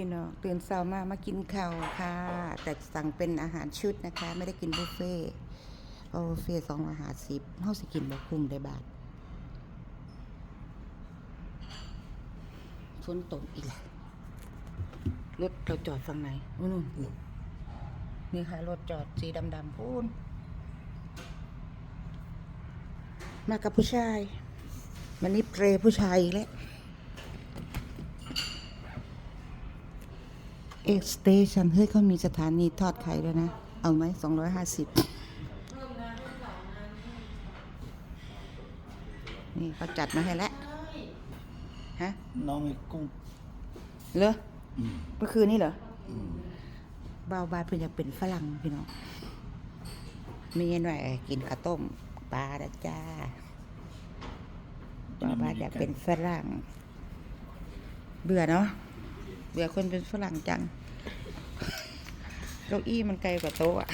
พี่น้องตื่นเช้ามามากินข้าวค่ะ แต่สั่งเป็นอาหารชุดนะคะ ไม่ได้กินบุฟเฟ่ต์เพราะบุฟเฟ่สองอยห้าสิบเฮาสิกินบ่คุ้มได้บาทฝนตกอีกแล้วรถเราจอดฝั่งไหนอู้นู่นนี่ค่ะรถจอดสีดำๆพูนมากับผู้ชาย มันนี่เปรผู้ชายอีกแล้ว อ็กสเตชันเฮ้ยเขามีสถานีทอดไข่ด้วยนะ เอาไหมสองร้อยห้าสิบนี่เขาจัดมาให้แล้วฮะน้องมีกุ้งเหรออืมเมื่อคืนนี่เหรออืมบ่าวบาดเพิ่นอยากเป็นฝรั่งพี่น้องมีหน่อยกินข้าวต้มปลาดะจ้าบ่าวบาดอยากเป็นฝรั่ง เบื่อเนาะเบื่อคนเป็นฝรั่งจัง เก้าอี้มันไกลกว่าโต๊ะอะ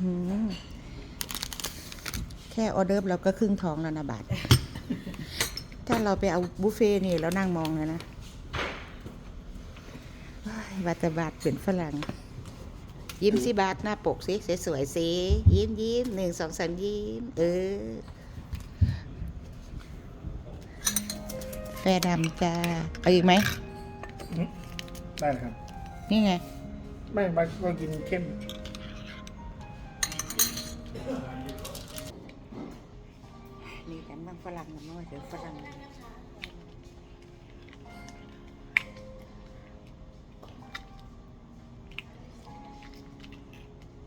หืมแค่ออเดิร์ฟเราก็ครึ่งท้องแล้วนะบาท ถ้าเราไปเอาบุฟเฟ่ต์นี่แล้วนั่งมองเลยนะว้ายบาตบาทเป็นฝรั่ง ยิ้มสิบาทหน้าปกสิสวยๆสิยิ้มยิ้มหนึ่งสองสามยิ้ม เออ แฟดำจ้า เอาอีกไหม ได้ครับ นี่ไง ไม่บางก็กินเข้มมีแต่บางฝรั่งนะน้อยเดี๋ยวฝรั่ง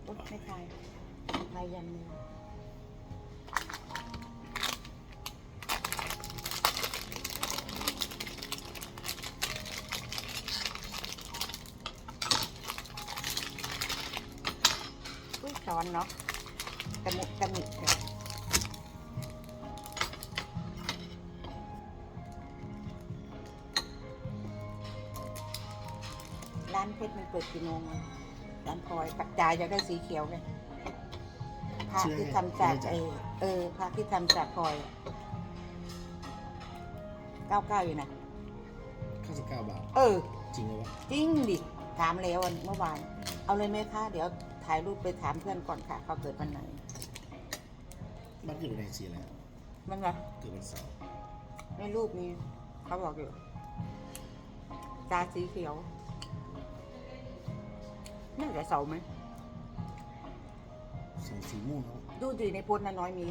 โอ๊ยไม่ทายทายยันมือ อุ้ยช้อนเนาะตะมุตะมิเลยร้านเพชรมันเปิดกี่โมงอะร้านพลอยปัจจาอยากได้สีเขียวเลยพระที่ทำจากเออเออพระที่ทำจากพลอยเก้าเก้าอยู่นะข้าวสิบเก้าบาท เออ จริงเลยวะจริงดิ ถามแล้ววันเมื่อวาน เอาเลยไหมคะ เดี๋ยว ถ่ายรูปไปถามเพื่อนก่อนค่ะเขาเกิดวันไหนบ้านเกิดวันไหนสีแล้วมันไงเกิดวันเสาร์ในรูปนี้ เขาบอกอยู่ตาสีเขียวน่าจะเสาไหมเสาร์สีม่วงครับดูดิในโพสต์น้อยมี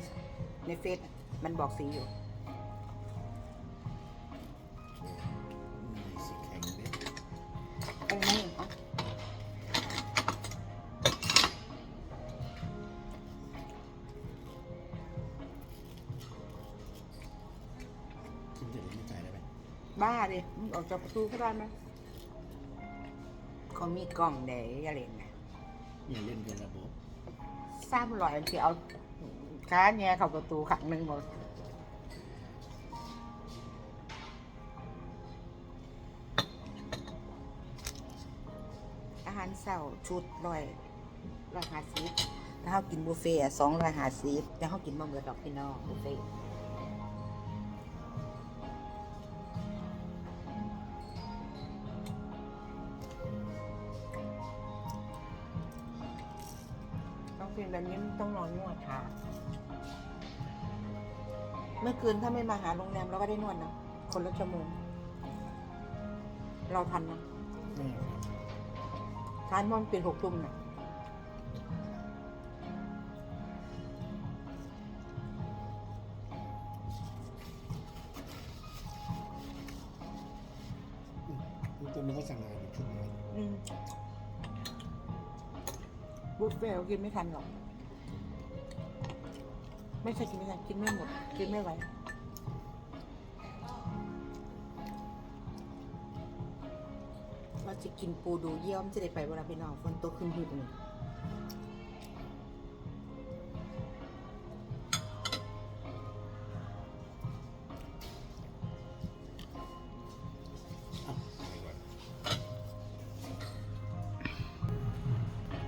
ในเฟซมันบอกสีอยู่ บ้าดิมึงออกจากประตูก็ได้ไหมเขามีกล่องเด๋อะไรเงี้ยอย่าเล่นเกินระบบสร้างลอยที่เอาค้าแง่เข้าประตูขังหนึ่งหมดอาหารเช้าชุดร้อยร้อยห้าสิบแล้วเขากินบุฟเฟ่สองร้อยห้าสิบแล้วเขากินบะเบิดดอกพี่น้องบุฟเฟ่ ต์ต้องเป็นแบบนี้มันต้องนอนนวดค่ะ เมื่อคืนถ้าไม่มาหาโรงแรมเราก็ได้นวดนะคนละชั่วโมง เราทันนะไม่เอาครับทานมันเป็นหกทุ่มนะ บุฟเฟ่ต์กินไม่ทันหรอก ไม่ใช่กินไม่ทัน กินไม่หมด กินไม่ไหวว่าจะกินปูดูเยี่ยมจะได้ไปเวลาไปนอนฝนตกขึ้นหึดนี่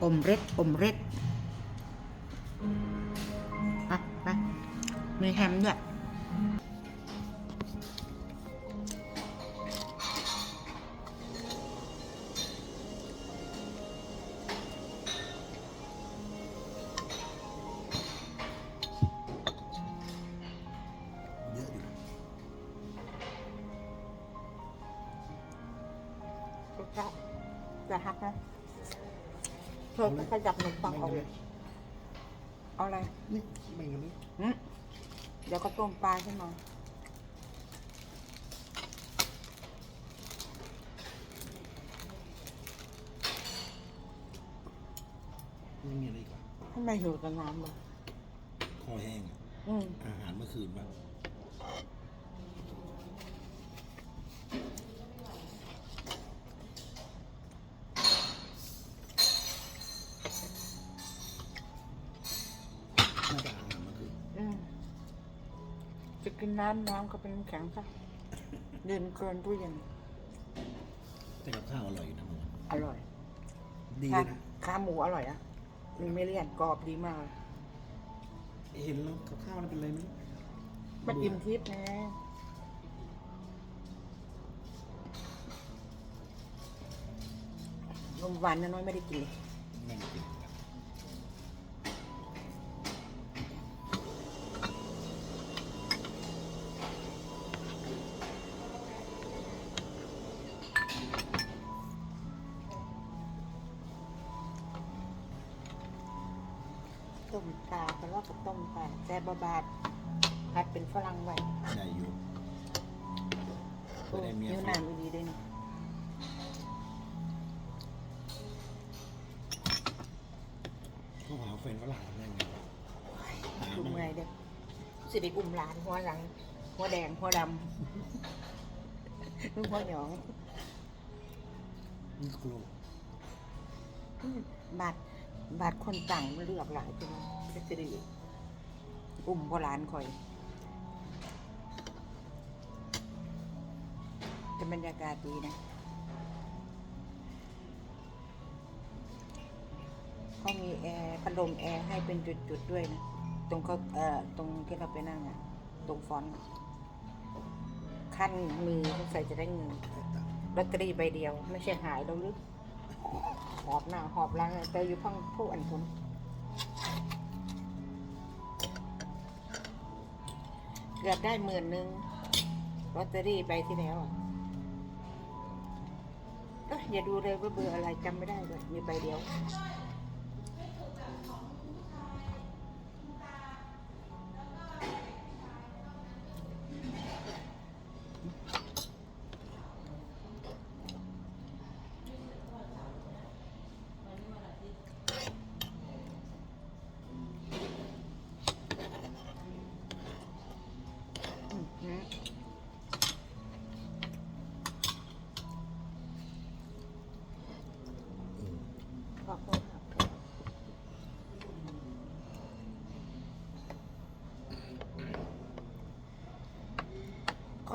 อมเร็ดอมเร็ดปไปมีแฮมด้วยจะหักนะ เธอขยับขนมปังออกเลยเอาอะไรนี่แบ่งกันนี่หึเดี๋ยวก็ต้มปลาขึ้นมาไม่มีอะไรอีกว่ะทำไมหิวกับน้ำอะคอแห้งอะอืมอาหารเมื่อคืนว่ะน่ จะกินน้ำน้ำก็เป็นน้ำแข็งซะเย็นเกินตู้เย็นแต่กับข้าวอร่อยอยู่นะมึงอร่อยดีเลยนะขาหมูอร่อยอะมีไม่เลี่ยนกรอบดีมาก เห็นแล้วกับข้าวมันเป็นอะไรไหมมันอิ่มทิพย์นะนมหวานน้อยๆไม่ได้กินเลย ต้มปลาเพราะว่ากับต้มไปแซ่บาบาดหัดเป็นฝรั่งไว้ได้อยู่ก็ได้เมียนิ้วฝหนารั่งดีได้วยนี่เขาหาแฟนฝรั่งได้ไงดูมาเมื่อยเด้อสิได้อุ้มหลานหัวหลัง หัวแดง หัวดำลูกหัวหยองนี่ครูอืมบาด บาดคนต่างมันเลือกหลายตัวจะสิได้อุ้มหัวหลานคอยแต่บรรยากาศดีนะเขามีแอร์พัดลมแอร์ให้เป็นจุดๆด้วยนะ ตรงเขาเอ่อตรงที่เราไปนั่งอะตรงฟอนต์อะขั้นมือสงสัยจะได้เงินลอตเตอรี่ใบเดียว ไม่ใช่หายแล้วหรือ หอบหน้าหอบหลังแต่อยู่พังผู้อันถุนเกือบได้หมื่นหนึ่งลอตเตอรี่ใบที่แล้วอะเอ้ยอย่าดูเลยว่าเบอร์อะไรจำไม่ได้เลยมีใบเดียว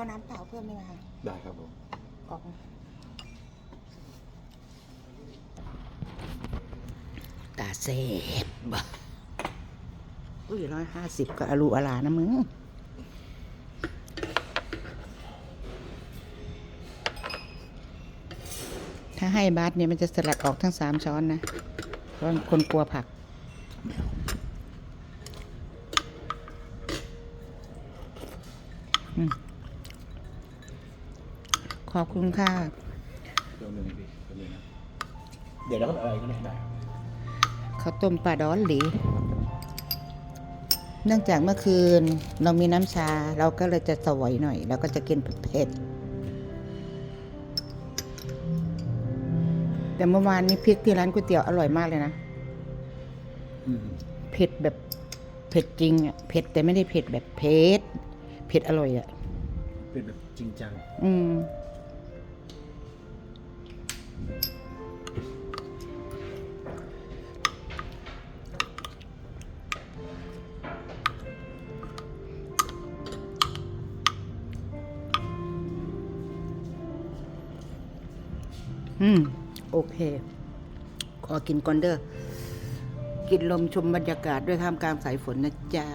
ขอน้ำเปล่าเพิ่มได้ไหมคะได้ครับผมขอบคุณตาเซฟบ่อุ้ยร้อยห้าสิบก็อลูอลานะมึงถ้าให้บาสเนี่ยมันจะสลัดออกทั้งสามช้อนนะ เพราะคนกลัวผักอืม ขอบคุณค่ะเดี๋ยวหนึ่งพี่เดี๋ยวหนึ่งนะเดี๋ยวแล้วก็อะไรก็ได้ได้ข้าวต้มปลาดอนหลีเนื่องจากเมื่อคืนเรามีน้ำชา เราก็เลยจะสวยหน่อยเราก็จะกินเผ็ดๆแต่เมื่อวานนี้พริกที่ร้านก๋วยเตี๋ยวอร่อยมากเลยนะอืมเผ็ดแบบเผ็ดจริงอะเผ็ดแต่ไม่ได้เผ็ดแบบเผ็ดเผ็ดอร่อยอะเป็นแบบจริงจัง อืม อืม โอเค ขอกินก่อนเด้อ กินลมชมบรรยากาศด้วยท่ามกลางสายฝนนะจ๊ะ